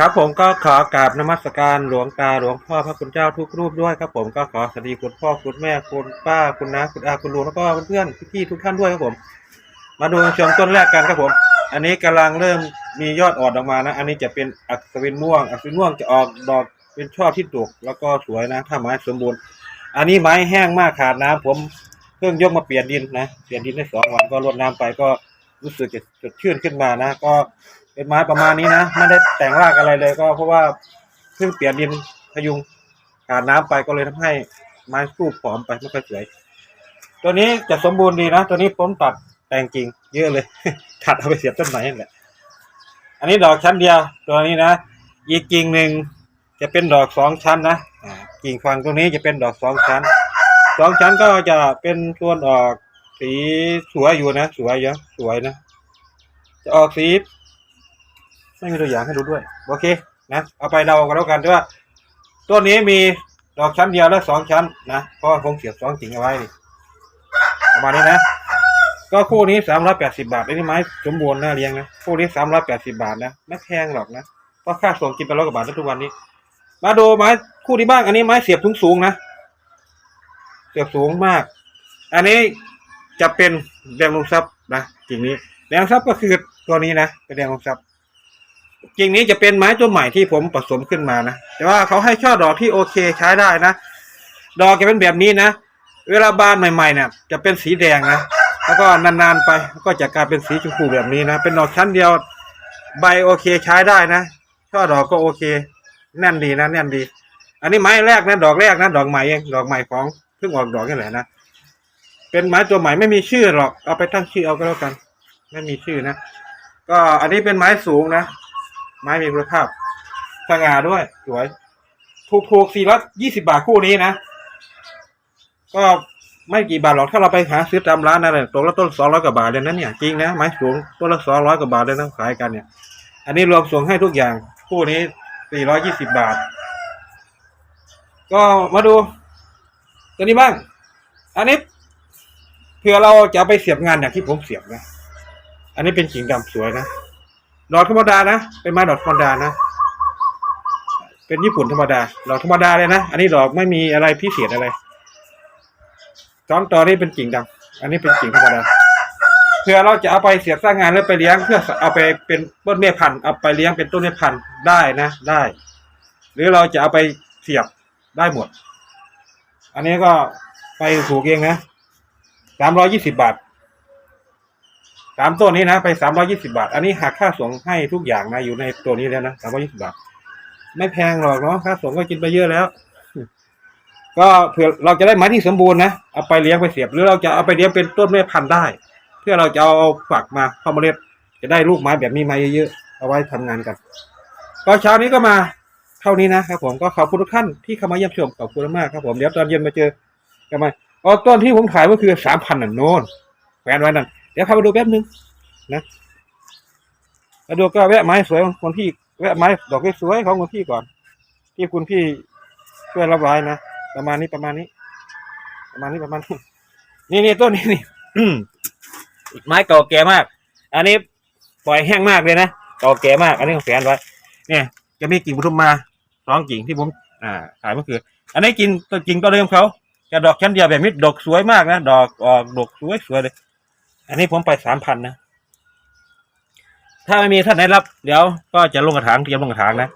ครับผมก็ขอกราบนมัสการหลวงตาหลวงพ่อพระคุณเจ้าทุกรูปด้วยครับผมก็ขอสวัสดีคุณพ่อคุณแม่คุณป้าคุณน้าคุณอาคุณลุงแล้วก็เพื่อนๆพี่ๆทุกท่านด้วยครับผม มาดูชมต้นแรกกันครับผม อันนี้กำลังเริ่มมียอดอ่อนออกมานะ อันนี้จะเป็นอัศวินม่วง อัศวินม่วงจะออกดอกเป็นช่อที่ดกแล้วก็สวยนะ ถ้าไม้สมบูรณ์ อันนี้ไม้แห้งมากขาดน้ำผมเพิ่งยกมาเปลี่ยนดินนะเปลี่ยนดินได้สองวันก็รดน้ำไปก็รู้สึกจะสดชื่นขึ้นมานะ ก็ เป็นไม้ประมาณนี้นะไม่ได้แต่งรากอะไรเลยก็เพราะว่าเพิ่งเปลี่ยนดินพยุงขาดน้ำไปก็เลยทำให้ไม้สู้ผอมไปไม่ค่อยสวย ตัวนี้จะสมบูรณ์ดีนะ ตัวนี้ผมตัดแต่งกิ่งเยอะเลยตัดเอาไปเสียบต้นไม้นั่นแหละ อันนี้ดอกชั้นเดียว ตัวนี้นะอีกกิ่งหนึ่งจะเป็นดอกสองชั้นนะกิ่งฝั่งตรงนี้จะเป็นดอกสองชั้นสองชั้นก็จะเป็นส่วนออกสีสวยอยู่นะ สวยเยอะสวยนะ จะออกสี ไม่มีตัวอย่างให้ดูด้วย โอเคนะเอาไปเดากันแล้วกันว่าต้นนี้มีดอกชั้นเดียวและสองชั้นนะเพราะว่าผมเสียบสองกิ่งเอาไว้นี่ประมาณนี้นะก็คู่นี้สามร้อยแปดสิบาทไอ้นี่ไม้สมบูรณ์น่าเลี้ยงนะคู่นี้สามร้อยแปดสิบาทนะไม่แพงหรอกนะเพราะค่าส่งกินไปร้อยกว่าบาททุกวันนี้ มาดูไม้คู่นี้บ้างอันนี้ไม้เสียบสูงสูงๆนะเสียบสูงมาก อันนี้จะเป็นแดงลงซับนะกิ่งนี้แดงซับก็คือตัวนี้นะเป็นแดงลงซับ กิ่งนี้จะเป็นไม้ตัวใหม่ที่ผมผสมขึ้นมานะแต่ว่าเขาให้ช่อดอกที่โอเคใช้ได้นะ ดอกจะเป็นแบบนี้นะ เวลาบานใหม่ๆเนี่ย จะเป็นสีแดงนะแล้วก็นานๆไปก็จะกลายเป็นสีชมพูแบบนี้นะเป็นดอกชั้นเดียวใบโอเคใช้ได้นะช่อดอกก็โอเค แน่นดีนะแน่นดี อันนี้ไม้แรกนะดอกแรกนะดอกใหม่เองดอกใหม่ของเพิ่งออกดอกนี่แหละนะเป็นไม้ตัวใหม่ไม่มีชื่อหรอกเอาไปตั้งชื่อเอาก็แล้วกัน ไม่มีชื่อนะก็อันนี้เป็นไม้สูงนะ ไม้มีคุณภาพสง่าด้วยสวยถูกถูกสี่ร้อยยี่สิบาทคู่นี้นะ ก็ไม่กี่บาทหรอกถ้าเราไปหาซื้อตามร้านอะไรตัวละต้นสองร้อยกว่าบาทเลยนะเนี่ยจริงนะไม้สูงต้นละสองร้อยกว่าบาทเลยนะขายกันเนี่ย อันนี้รวมส่งให้ทุกอย่างคู่นี้สี่ร้อยยี่สิบบาท ก็มาดูตัวนี้บ้าง อันนี้เผื่อเราจะไปเสียบงานอย่างที่ผมเสียบนะ อันนี้เป็นกิ่งดำสวยนะ ดอกธรรมดานะเป็นไม้ดอกธรรมดานะ เป็นญี่ปุ่นธรรมดาดอกธรรมดาเลยนะ อันนี้ดอกไม่มีอะไรพิเศษอะไรสองต่อนี้เป็นกิ่งดำอันนี้เป็นกิ่งธรรมดาเพื่อเราจะเอาไปเสียบสร้างงานแล้วไปเลี้ยงเพื่อเอาไปเป็นต้นเมพันธุ์เอาไปเลี้ยงเป็นต้นเมพันธุ์ได้นะได้ หรือเราจะเอาไปเสียบได้หมด อันนี้ก็ไปถูกเองนะสามร้อยี่สิบาท สามต้นนี้นะไปสามร้อยี่สิบาท อันนี้หักค่าส่งให้ทุกอย่างนะอยู่ในตัวนี้แล้วนะสามร้อยี่สิบาท ไม่แพงหรอกเนาะค่าส่งก็กินไปเยอะแล้ว ก็เผื่อเราจะได้ไม้ที่สมบูรณ์นะเอาไปเลี้ยงไปเสียบ หรือเราจะเอาไปเลี้ยงเป็นต้นแม่พันธุ์ได้ เพื่อเราจะเอาฝักมาเข้ามาเมล็ดจะได้ลูกไม้แบบนี้มาเยอะๆเอาไว้ทำงานกันก็เช้านี้ก็มาเท่านี้นะครับผมก็ขอบคุณทุกท่านที่เข้ามาเยี่ยมชมขอบคุณมากครับผมเดี๋ยวตอนเย็นมาเจอกันใหม่อ๋อต้นที่ผมขายก็คือสามพันน่ะโน่นแขวนไว้นั่น เดี๋ยวพาไปดูแป๊บนึงนะมาดูก็แวะไม้สวยของคนพี่แวะไม้ดอกสวยของคนพี่ก่อน ที่คุณพี่ช่วยรับไว้นะประมาณนี้ประมาณนี้ ประมาณนี้ประมาณนี้นี่นี่ต้นนี้นี่อืมไม้เก่าแก่มาก อันนี้ปล่อยแห้งมากเลยนะเก่าแก่มาก อันนี้ของแฟนไว้เนี่ย จะมีกิ่งปทุมมาสองกิ่งที่ผม อ่าขายเมื่อคืนอันนี้กิ่งต้นกิ่งก็เดิมเขาจะดอกชั้นเดียวแบบนี้ดอกสวยมากนะดอกออกดอกสวยสวยเลย อันนี้ผมไปสามพันนะ ถ้าไม่มีท่านไหนรับ เดี๋ยวก็จะลงกระถางเตรียมลงกระถางนะ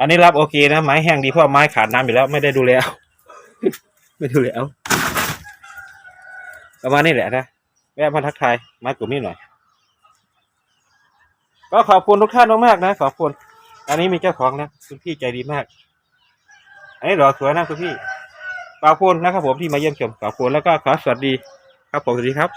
อันนี้รับโอเคนะ ไม้แห้งดีเพราะไม้ขาดน้ำอยู่แล้ว ไม่ได้ดูแลไม่ดูแลประมาณนี้แหละนะแวะมาทักทายไม้กลุ่มนี้หน่อย ก็ขอบคุณทุกท่านมากๆนะ ขอบคุณ อันนี้มีเจ้าของนะคุณพี่ใจดีมาก อันนี้ดอสวยนะคุณพี่ขอบคุณนะครับผมที่มาเยี่ยมชมขอบคุณแล้วก็ขอสวัสดี ครับผมสวัสดีครับ